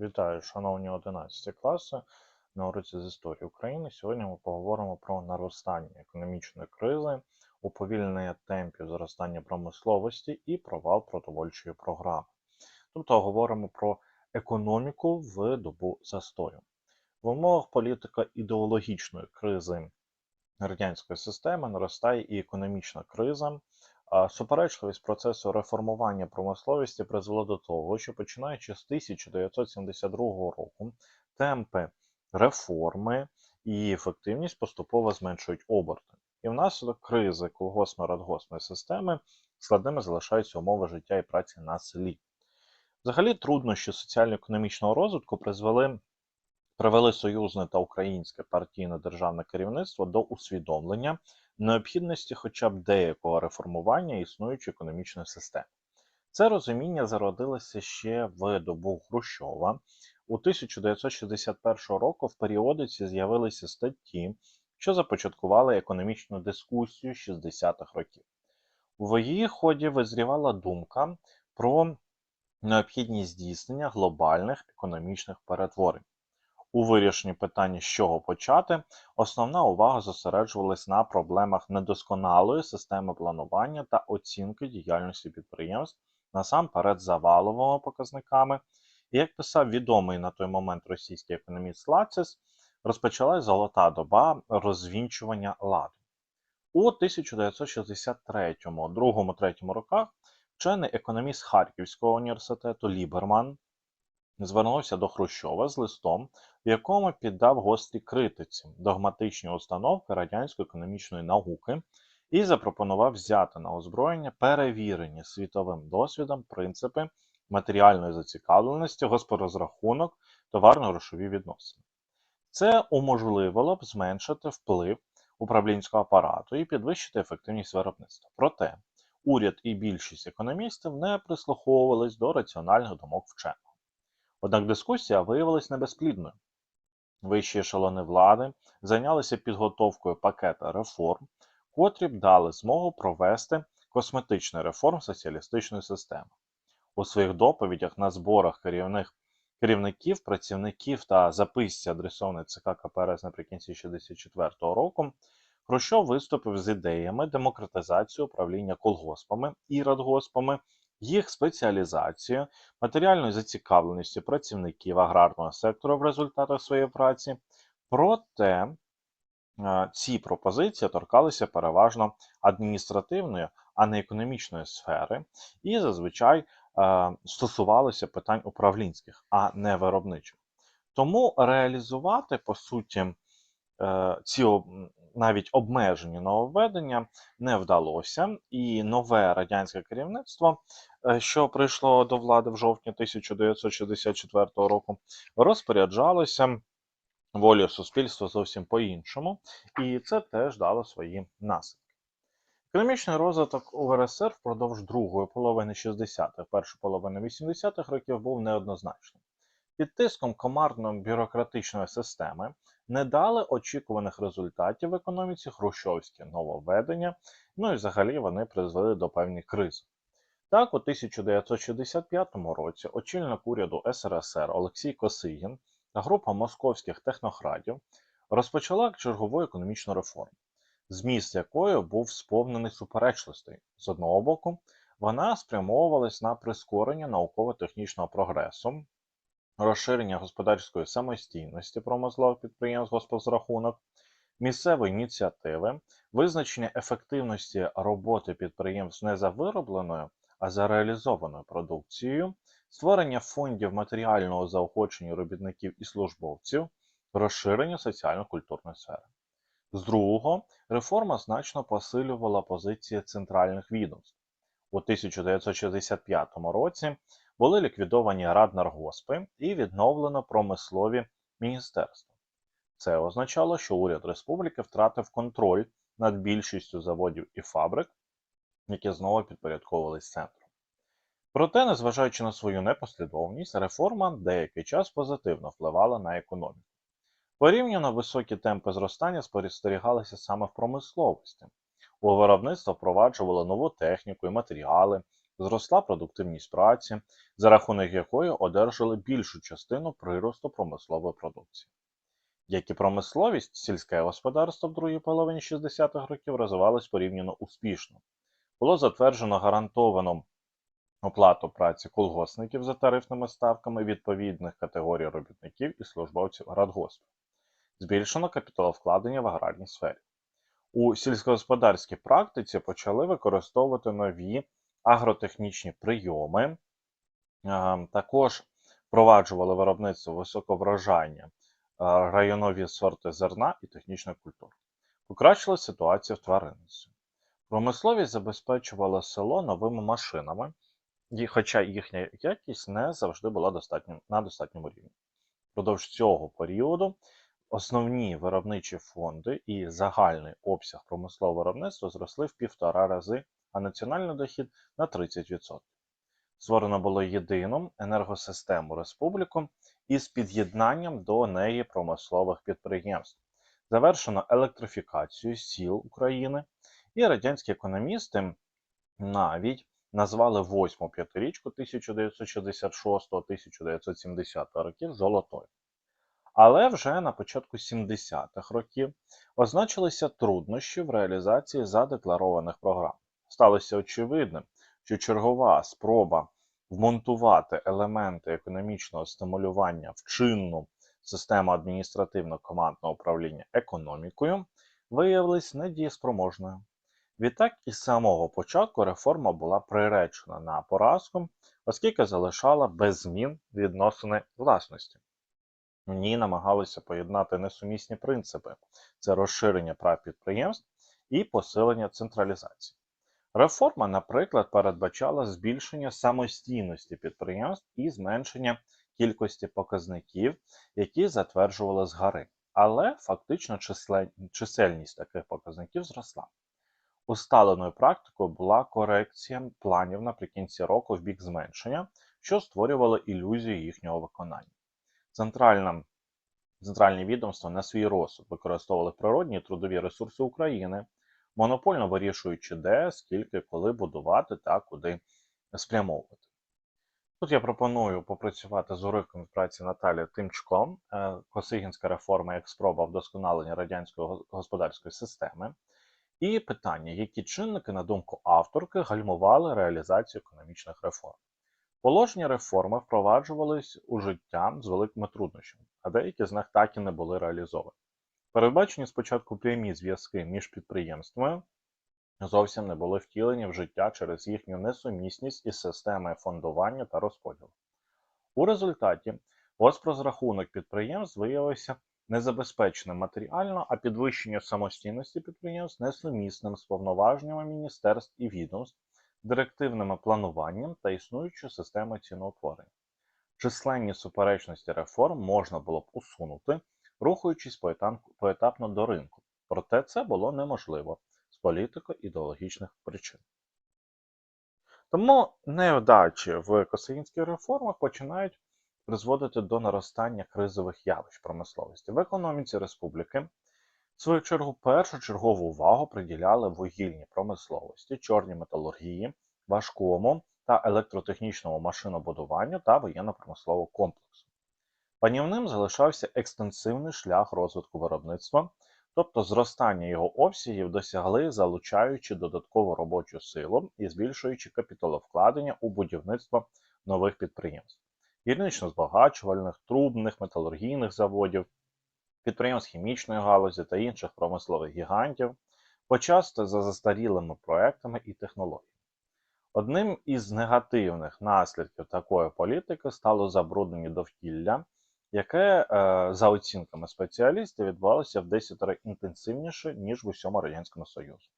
Вітаю, шановні 11 класи. На уроці з історії України. Сьогодні ми поговоримо про наростання економічної кризи, уповільнення темпів зростання промисловості і провал продовольчої програми. Тобто говоримо про економіку в добу застою. В умовах політико-ідеологічної кризи радянської системи наростає і економічна криза. Суперечливість процесу реформування промисловості призвело до того, що починаючи з 1972 року темпи реформи і ефективність поступово зменшують оберти. І внаслідок кризи колгоспно-радгоспної системи складними залишаються умови життя і праці на селі. Взагалі, труднощі соціально-економічного розвитку призвели, привели союзне та українське партійне державне керівництво до усвідомлення необхідності хоча б деякого реформування існуючої економічної системи. Це розуміння зародилося ще в добу Хрущова. У 1961 року в періодиці з'явилися статті, що започаткували економічну дискусію 60-х років. В її ході визрівала думка про необхідність здійснення глобальних економічних перетворень. У вирішенні питання, з чого почати, основна увага зосереджувалась на проблемах недосконалої системи планування та оцінки діяльності підприємств, насамперед за валовими показниками. І як писав відомий на той момент російський економіст Лацис, розпочалась золота доба розвінчування ладу. У 1963-2-3 роках вчений економіст Харківського університету Ліберман звернувся до Хрущова з листом, в якому піддав гострій критиці догматичні установки радянської економічної науки і запропонував взяти на озброєння перевірені світовим досвідом принципи матеріальної зацікавленості, госпорозрахунок, товарно-грошові відносини. Це уможливило б зменшити вплив управлінського апарату і підвищити ефективність виробництва. Проте уряд і більшість економістів не прислуховувались до раціональних думок вчених. Однак дискусія виявилась небезплідною. Вищі ешелони влади зайнялися підготовкою пакета реформ, котрі б дали змогу провести косметичний реформ соціалістичної системи. У своїх доповідях на зборах керівних керівників, працівників та записці, адресованої ЦК КПРС наприкінці 1964 року, Хрущов виступив з ідеями демократизації управління колгоспами і радгоспами, їх спеціалізацію, матеріальної зацікавленості працівників аграрного сектору в результатах своєї праці. Проте е, ці пропозиції торкалися переважно адміністративної, а не економічної сфери, і зазвичай е, стосувалися питань управлінських, а не виробничих. Тому реалізувати, по суті, ці навіть обмежені нововведення не вдалося, і нове радянське керівництво, е, що прийшло до влади в жовтні 1964 року, розпоряджалося волею суспільства зовсім по-іншому, і це теж дало свої наслідки. Економічний розвиток УРСР впродовж другої половини 60-х, першої половини 80-х років був неоднозначним. Під тиском командно-бюрократичної системи не дали очікуваних результатів в економіці хрущовські нововведення, ну і взагалі вони призвели до певних криз. Так, у 1965 році очільник уряду СРСР Олексій Косигін та група московських технократів розпочала чергову економічну реформу, зміст якої був сповнений суперечливостей. З одного боку, вона спрямовувалась на прискорення науково-технічного прогресу, розширення господарської самостійності промислових підприємств госпозрахунок, місцевої ініціативи, визначення ефективності роботи підприємств не за виробленою, а за реалізованою продукцією, створення фондів матеріального заохочення робітників і службовців, розширення соціально-культурної сфери. З другого, реформа значно посилювала позиції центральних відомств. У 1965 році були ліквідовані раднаргоспи і відновлено промислові міністерства. Це означало, що уряд республіки втратив контроль над більшістю заводів і фабрик, які знову підпорядковувались центру. Проте, незважаючи на свою непослідовність, реформа деякий час позитивно впливала на економіку. Порівняно високі темпи зростання спостерігалися саме в промисловості. У виробництво впроваджували нову техніку і матеріали, Зросла продуктивність праці, за рахунок якої одержали більшу частину приросту промислової продукції. Як і промисловість, сільське господарство в другій половині 60-х років розвивалось порівняно успішно. Було затверджено гарантовану оплату праці колгоспників за тарифними ставками відповідних категорій робітників і службовців радгоспів. Збільшено капіталовкладення в аграрній сфері. У сільськогосподарській практиці почали використовувати нові агротехнічні прийоми, Е, також впроваджували виробництво високоврожання, е, районові сорти зерна і технічних культур. Покращила ситуацію в тваринництві. Промисловість забезпечувала село новими машинами, хоча їхня якість не завжди була на достатньому рівні. Впродовж цього періоду основні виробничі фонди і загальний обсяг промислового виробництва зросли в півтора рази, а національний дохід на 30%. Створено було єдину енергосистему республіку із під'єднанням до неї промислових підприємств. Завершено електрифікацію сіл України, і радянські економісти навіть назвали восьму п'ятирічку 1966-1970 років золотою. Але вже на початку 70-х років означилися труднощі в реалізації задекларованих програм. Сталося очевидним, що чергова спроба вмонтувати елементи економічного стимулювання в чинну систему адміністративно-командного управління економікою виявилась недієспроможною. Відтак, із самого початку реформа була приречена на поразку, оскільки залишала без змін відносини власності. В ній намагалися поєднати несумісні принципи це розширення прав підприємств і посилення централізації. Реформа, наприклад, передбачала збільшення самостійності підприємств і зменшення кількості показників, які затверджували згори. Але фактично чисельність таких показників зросла. Усталеною практикою була корекція планів наприкінці року в бік зменшення, що створювало ілюзію їхнього виконання. Центральна, центральні відомства на свій розсуд використовували природні трудові ресурси України, монопольно вирішуючи, де, скільки, коли будувати та куди спрямовувати. Тут я пропоную попрацювати з уривком праці Наталі Тимчко, е, Косигінська реформа як спроба вдосконалення радянської господарської системи. І питання, які чинники, на думку авторки, гальмували реалізацію економічних реформ. Положення реформи впроваджувались у життя з великими труднощами, а деякі з них так і не були реалізовані. Передбачені спочатку прямі зв'язки між підприємствами зовсім не були втілені в життя через їхню несумісність із системою фондування та розподілу. У результаті госпрозрахунок підприємств виявився незабезпеченим матеріально, а підвищення самостійності підприємств несумісним з повноваженнями міністерств і відомств, директивним плануванням та існуючою системою ціноутворення. Численні суперечності реформ можна було б усунути, рухаючись поетапно до ринку, проте це було неможливо з політико-ідеологічних причин. Тому невдачі в косинських реформах починають призводити до наростання кризових явищ промисловості. В економіці республіки, в свою чергу, першочергову увагу приділяли вугільній промисловості, чорній металургії, важкому та електротехнічному машинобудуванню та воєнно-промислового комплексу. Панівним залишався екстенсивний шлях розвитку виробництва, тобто зростання його обсягів досягли, залучаючи додаткову робочу силу і збільшуючи капіталовкладення у будівництво нових підприємств, гірнично-збагачувальних, трубних, металургійних заводів, підприємств хімічної галузі та інших промислових гігантів, почасто за застарілими проектами і технологіями. Одним із негативних наслідків такої політики стало забруднення довкілля, яке, е, за оцінками спеціалістів, відбувалося в 10 інтенсивніше, ніж в усьому Радянському Союзі.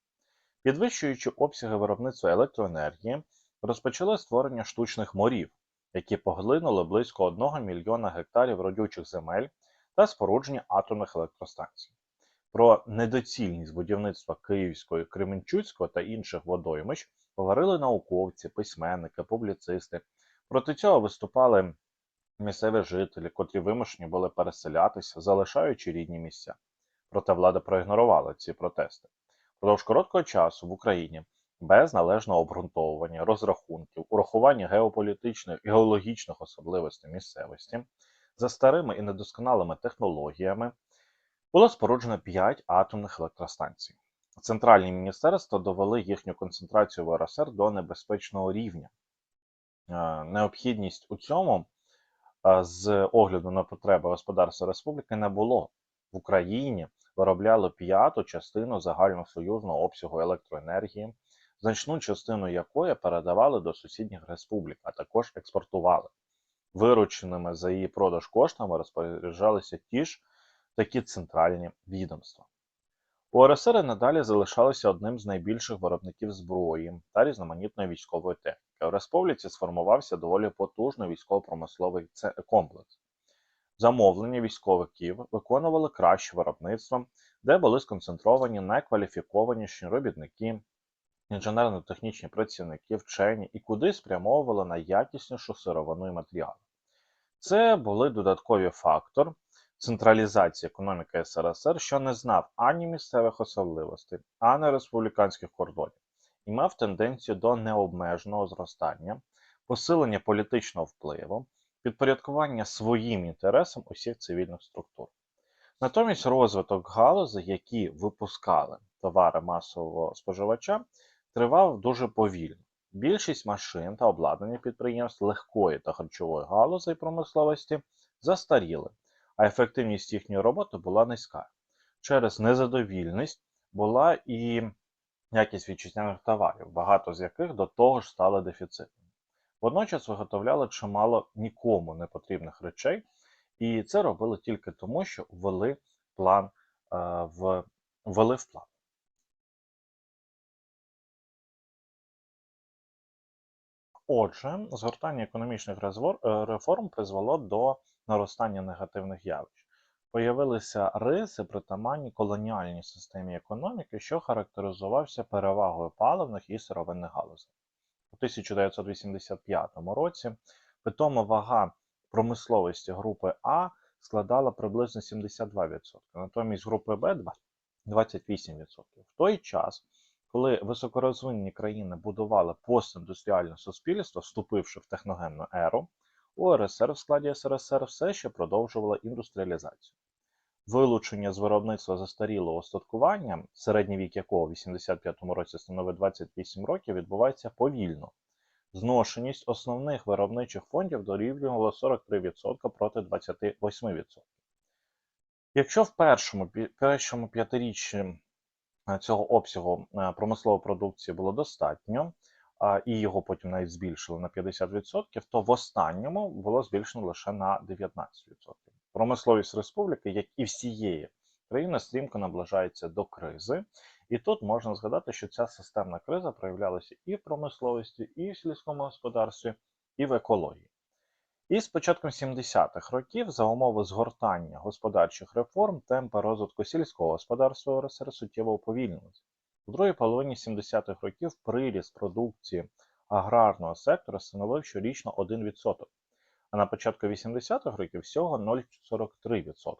Підвищуючи обсяги виробництва електроенергії, розпочали створення штучних морів, які поглинули близько 1 мільйона гектарів родючих земель та спорудження атомних електростанцій. Про недоцільність будівництва Київської, Кременчуцького та інших водоймищ говорили науковці, письменники, публіцисти. Проти цього виступали місцеві жителі, котрі вимушені були переселятися, залишаючи рідні місця. Проте влада проігнорувала ці протести. Продовж короткого часу в Україні без належного обґрунтовування, розрахунків, урахування геополітичних і геологічних особливостей місцевості, за старими і недосконалими технологіями було споруджено 5 атомних електростанцій. Центральні міністерства довели їхню концентрацію в РСР до небезпечного рівня. Е, Необхідність у цьому з огляду на потреби господарства республіки не було. В Україні виробляли п'яту частину загальносоюзного обсягу електроенергії, значну частину якої передавали до сусідніх республік, а також експортували. Вирученими за її продаж коштами розпоряджалися ті ж такі центральні відомства. УРСР надалі залишалися одним з найбільших виробників зброї та різноманітної військової техніки. В республіці сформувався доволі потужний військово-промисловий комплекс. Замовлення військовиків виконували краще виробництво, де були сконцентровані найкваліфікованіші робітники, інженерно-технічні працівники, вчені і куди спрямовували найякіснішу сировину і матеріали. Це були додаткові фактор централізації економіки СРСР, що не знав ані місцевих особливостей, ані республіканських кордонів, і мав тенденцію до необмеженого зростання, посилення політичного впливу, підпорядкування своїм інтересам усіх цивільних структур. Натомість розвиток галузей, які випускали товари масового споживача, тривав дуже повільно. Більшість машин та обладнання підприємств легкої та харчової галузей промисловості застаріли, а ефективність їхньої роботи була низька. Через незадовільність була і якість вітчизняних товарів, багато з яких до того ж стали дефіцитними. Водночас виготовляли чимало нікому не потрібних речей, і це робили тільки тому, що ввели план е, в ввели в план. Отже, згортання економічних е, реформ призвело до наростання негативних явищ. Появилися риси, притаманні колоніальній системі економіки, що характеризувався перевагою паливних і сировинних галузей. У 1985 році питома вага промисловості групи А складала приблизно 72%, натомість групи Б 28%. В той час, коли високорозвинені країни будували постіндустріальне суспільство, вступивши в техногенну еру, УРСР в складі СРСР все ще продовжувала індустріалізацію. Вилучення з виробництва застарілого остаткування, середній вік якого в 85 році становить 28 років, відбувається повільно. Зношеність основних виробничих фондів дорівнювала 43% проти 28%. Якщо в першому, першому п'ятиріччі е, цього обсягу е, промислової продукції було достатньо, і його потім навіть збільшили на 50%, то в останньому було збільшено лише на 19%. Промисловість республіки, як і всієї країни, стрімко наближається до кризи. І тут можна згадати, що ця системна криза проявлялася і в промисловості, і в сільському господарстві, і в екології. І з початком 70-х років за умови згортання господарчих реформ темпи розвитку сільського господарства РСР суттєво уповільнилися. У другій половині 70-х років приріст продукції аграрного сектора становив щорічно 1%, а на початку 80-х років всього 0,43%.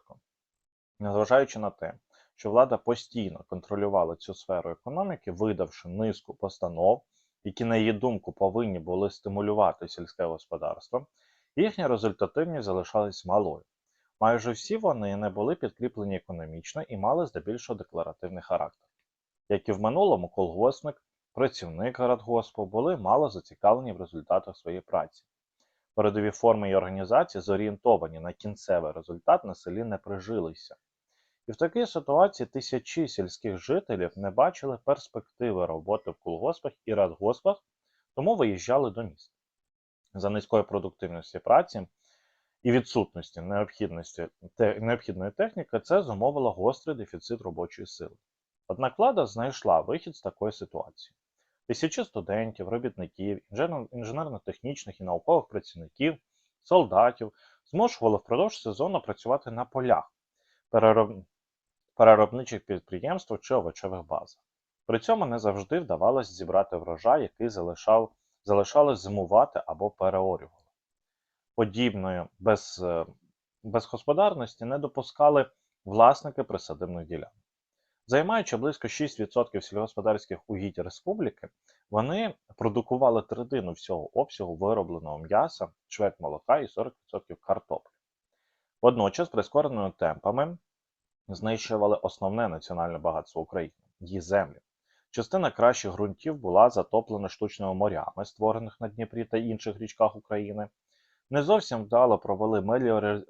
Незважаючи на те, що влада постійно контролювала цю сферу економіки, видавши низку постанов, які, на її думку, повинні були стимулювати сільське господарство, їхня результативність залишалась малою. Майже всі вони не були підкріплені економічно і мали здебільшого декларативний характер. Як і в минулому, колгоспник, працівник радгоспу були мало зацікавлені в результатах своєї праці. Передові форми і організації, зорієнтовані на кінцевий результат, на селі не прижилися. І в такій ситуації тисячі сільських жителів не бачили перспективи роботи в колгоспах і радгоспах, тому виїжджали до міст. За низької продуктивності праці і відсутності необхідності, те, необхідної техніки це зумовило гострий дефіцит робочої сили. Однак влада знайшла вихід з такої ситуації. Тисячі студентів, робітників, інженерно-технічних і наукових працівників, солдатів змушували впродовж сезону працювати на полях, перероб... переробничих підприємствах чи овочевих базах. При цьому не завжди вдавалося зібрати врожай, який залишав, залишалось зимувати або переорювали. Подібної без, е, безгосподарності не допускали власники присадибних ділянок. Займаючи близько 6% сільськогосподарських угідь республіки, вони продукували третину всього обсягу виробленого м'яса, чверть молока і 40% картоплі. Водночас прискореними темпами знищували основне національне багатство України її землі. Частина кращих ґрунтів була затоплена штучними морями, створених на Дніпрі та інших річках України. Не зовсім вдало провели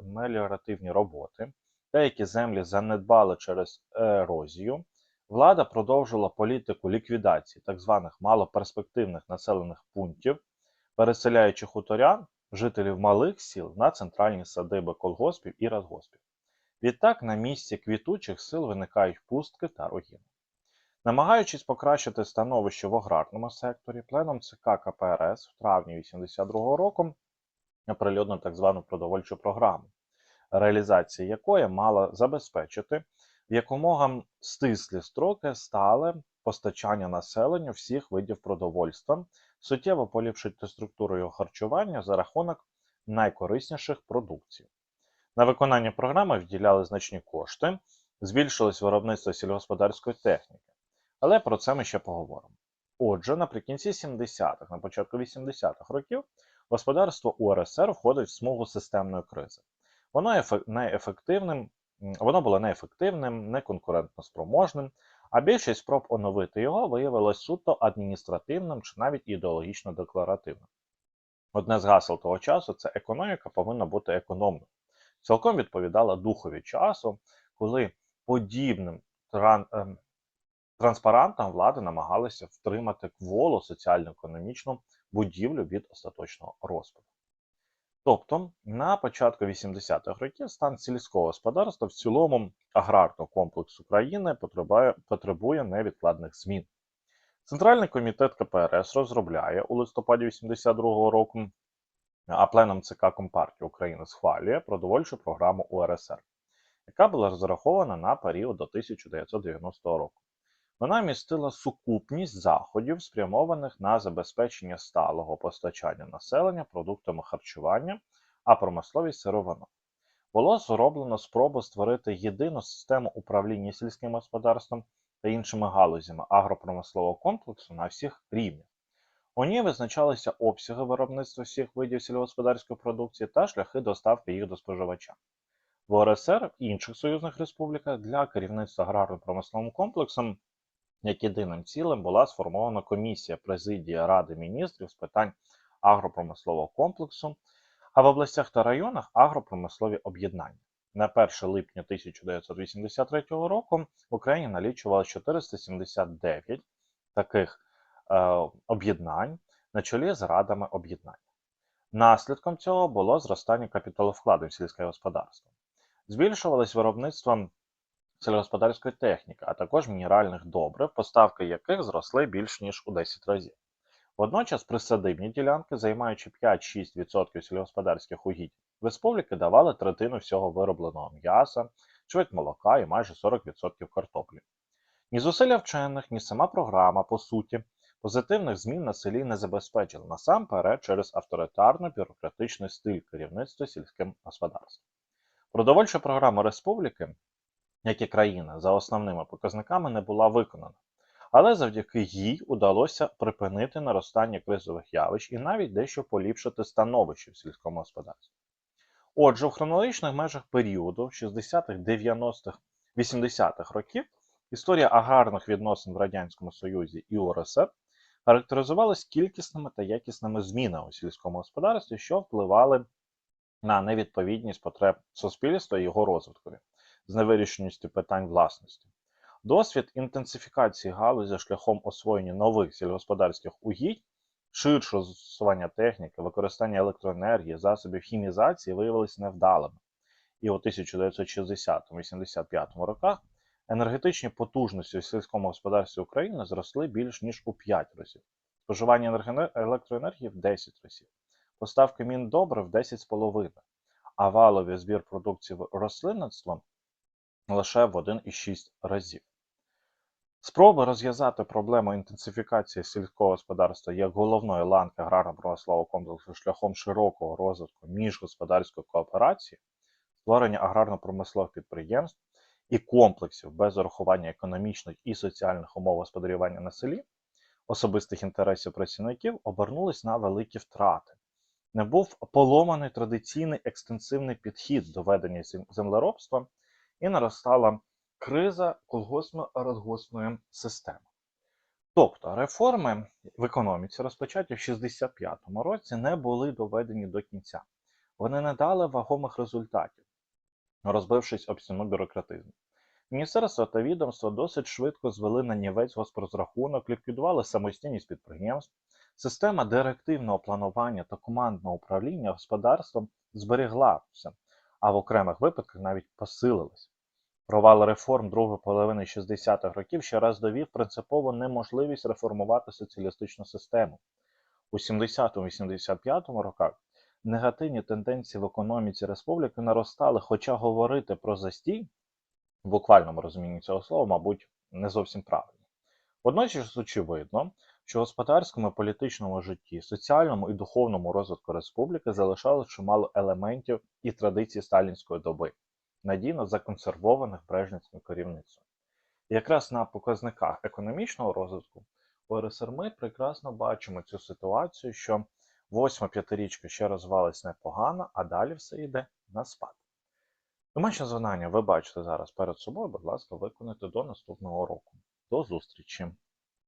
меліоративні роботи. Деякі землі занедбали через ерозію. Влада продовжила політику ліквідації так званих малоперспективних населених пунктів, переселяючи хуторян, жителів малих сіл на центральні садиби колгоспів і радгоспів. Відтак на місці квітучих сил виникають пустки та руїни. Намагаючись покращити становище в аграрному секторі, пленом ЦК КПРС в травні 82 року оприлюднив так звану продовольчу програму, реалізація якої мала забезпечити в якомога стислі строки стале постачання населенню всіх видів продовольства, суттєво поліпшити структуру його харчування за рахунок найкорисніших продуктів. На виконання програми виділяли значні кошти, збільшилось виробництво сільськогосподарської техніки. Але про це ми ще поговоримо. Отже, наприкінці 70-х, на початку 80-х років, господарство УРСР входить в смугу системної кризи. Воно ефе- неефективним, воно було неефективним, неконкурентно спроможним, а більшість спроб оновити його виявилось суто адміністративним чи навіть ідеологічно декларативним. Одне з гасел того часу це економіка повинна бути економною. Цілком відповідала духові часу, коли подібним тран, ем, транспарантам влади намагалися втримати кволу соціально-економічну будівлю від остаточного розпаду. Тобто, на початку 80-х років стан сільського господарства в цілому аграрного комплексу країни потребує, потребує невідкладних змін. Центральний комітет КПРС розробляє у листопаді 82-го року, а пленом ЦК Компартії України схвалює продовольчу програму УРСР, яка була розрахована на період до 1990 року. Вона містила сукупність заходів, спрямованих на забезпечення сталого постачання населення продуктами харчування, а промисловість сировину. Було зроблено спробу створити єдину систему управління сільським господарством та іншими галузями агропромислового комплексу на всіх рівнях. У ній визначалися обсяги виробництва всіх видів сільськогосподарської продукції та шляхи доставки їх до споживача. В ОРСР і інших союзних республіках для керівництва аграрно-промисловим комплексом як єдиним цілим була сформована комісія президії Ради міністрів з питань агропромислового комплексу, а в областях та районах агропромислові об'єднання. На 1 липня 1983 року в Україні налічувало 479 таких е, об'єднань на чолі з радами об'єднання. Наслідком цього було зростання капіталовкладу в сільське господарство. Збільшувалось виробництво сільськогосподарської техніки, а також мінеральних добрив, поставки яких зросли більш ніж у 10 разів. Водночас присадибні ділянки, займаючи 5-6% сільськогосподарських угідь, республіки давали третину всього виробленого м'яса, чверть молока і майже 40% картоплі. Ні зусилля вчених, ні сама програма, по суті, позитивних змін на селі не забезпечили насамперед через авторитарно-бюрократичний стиль керівництва сільським господарством. Продовольча програма республіки як і країна, за основними показниками не була виконана. Але завдяки їй удалося припинити наростання кризових явищ і навіть дещо поліпшити становище в сільському господарстві. Отже, в хронологічних межах періоду 60-х, 90-х, 80-х років історія аграрних відносин в Радянському Союзі і УРСР характеризувалась кількісними та якісними змінами у сільському господарстві, що впливали на невідповідність потреб суспільства і його розвиткові з невирішеністю питань власності. Досвід інтенсифікації галузі шляхом освоєння нових сільськогосподарських угідь, ширшого застосування техніки, використання електроенергії, засобів хімізації виявилися невдалими. І у 1960-85 роках енергетичні потужності у сільському господарстві України зросли більш ніж у 5 разів, споживання електроенергії в 10 разів, поставки міндобрив в 10,5, а валовий збір продукції рослинництва лише в 1,6 разів. Спроби розв'язати проблему інтенсифікації сільського господарства як головної ланки аграрно-промислового комплексу шляхом широкого розвитку міжгосподарської кооперації, створення аграрно-промислових підприємств і комплексів без урахування економічних і соціальних умов господарювання на селі, особистих інтересів працівників обернулись на великі втрати. Не був поломаний традиційний екстенсивний підхід до ведення землеробства і наростала криза колгоспно-радгоспної системи. Тобто реформи в економіці, розпочаті в 65-му році, не були доведені до кінця. Вони не дали вагомих результатів, розбившись об стіну бюрократизму. Міністерство та відомство досить швидко звели на нівець госпрозрахунок, ліквідували самостійність підприємств. Система директивного планування та командного управління господарством зберіглася, а в окремих випадках навіть посилилась. Провал реформ другої половини 60-х років ще раз довів принципову неможливість реформувати соціалістичну систему. У 70-85 роках негативні тенденції в економіці республіки наростали, хоча говорити про застій в буквальному розумінні цього слова, мабуть, не зовсім правильно. Водночас очевидно, що в господарському і політичному житті, соціальному і духовному розвитку республіки залишалось чимало елементів і традицій сталінської доби, надійно законсервованих брежнівським керівництвом. І якраз на показниках економічного розвитку у РСР ми прекрасно бачимо цю ситуацію, що восьма п'ятирічка ще розвалась непогано, а далі все йде на спад. Домашнє завдання ви бачите зараз перед собою, будь ласка, виконайте до наступного року. До зустрічі!